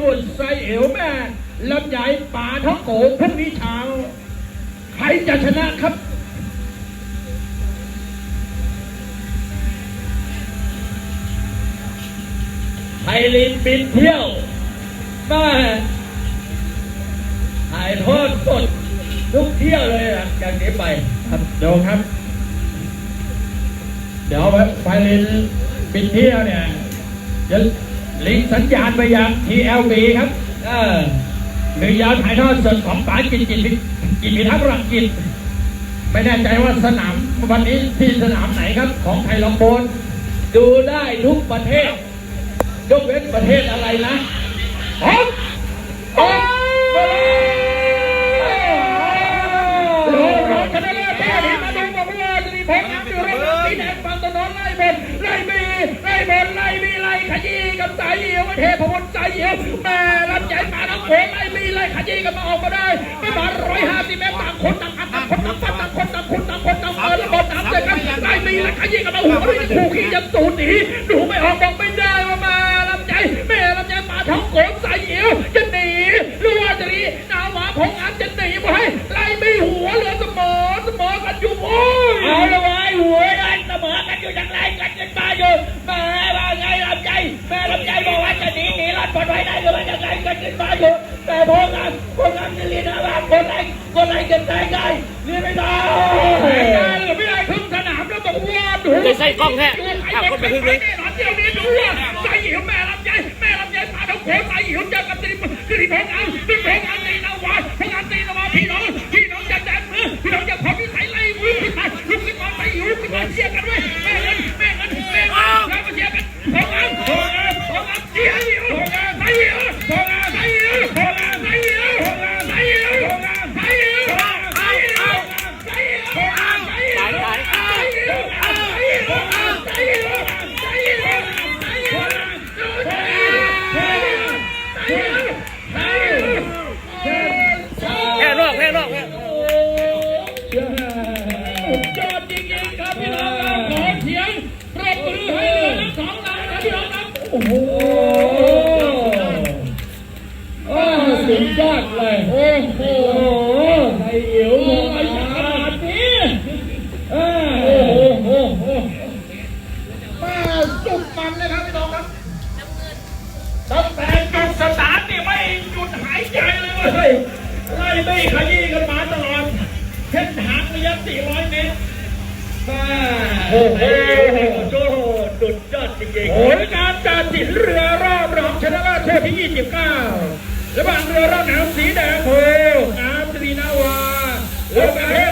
บุญไซเอวแม่ลำใหญ่ป่าท้องโกพรุ่งนี้เช้า ใครจะชนะครับไทยลินบินเที่ยวแม่ถ่ายทอดสดทุกเที่ยวเลยอะจากนี้ไปครับเดี๋ยวครับ เดี๋ยวไฟลินปิดเที่ยวเนี่ยจะ ลิงก์สัญญาณไปยัง TLB ครับ เออหรือยาวถ่ายทอดสดของป๋ากินจิตพิกินพิทักษ์รังกินไม่แน่ใจว่าสนามวันนี้ที่สนามไหนครับ ของไทยลำโพนดูได้ทุกประเทศยกเว้นประเทศอะไรนะออกออกโอ้โหชนะเลิศแพ้ทีมาดูบอกว่าจะมีพงษ์น้ำอยู่รอบสีแดงฝั่งถนนไล่บนไล่บีไล่บนไล่บี ขยี้กับสายเหี่ยวเทพมนต์สายเหี่ยวแม่ลำใหญ่มาน้องโขงไล่บีไล่ขยี้กันมาออกมาได้ไม่มาร้อยห้าสิบเมตรต่างคนต่างอัดต่างคนต่างฟัดต่างคนต่างคนต่างคนต่างเปิดระบบน้ำเลยครับไล่บีไล่ขยี้กันมาหัวด้วยขู่ขี้ยันสูนหนีดูไม่ออกบอกไม่ได้ว่ามาลำใหญ่แม่ลำใหญ่มาทั้งโขงสายเหี่ยวจะหนีหรือว่าจะหนีนาวาของอันจะหนีไปไล่บีหัวเหลือเสมอเสมอกันอยู่โอ้ยเอาละไว้หัวกันเสมอกันอยู่อย่างไรกันกันมาอยู่มา กันกันมาอยู่แต่พวกนั้นพวกนั้นจะเรียนอะไรคนไหนคนไหนกันแทงได้เรียนไม่ได้แพ้ได้หรือไม่ได้ครึ่งสนามแล้วบอกว่าดูไม่ใช่กล้องแท้ถ้าคนไปครึ่งเลยนอนเที่ยวนี้ดูว่าใส่หิวแม่ลำไยแม่ลำไยมาทั้งโขงใส่หิวเจอกับตีตีเพงอันตีเพงอันตีนาวาพงอันตีนาวาพี่น้องพี่น้องจะแดนมือพี่น้องจะพอพี่ใส่ไล่มือขึ้นมาลุกขึ้นมาใส่หิวขึ้นมาเชียร์กันด้ 400 เมตรโอ้โหโอ้โหสุดยอดจริงผลการตัดสินเรือรอบรองชนะเลิศเทพที่ 29 ระหว่างเรือรอบหนาวสีแดงโพน้ำตรีนาวาและประเทศ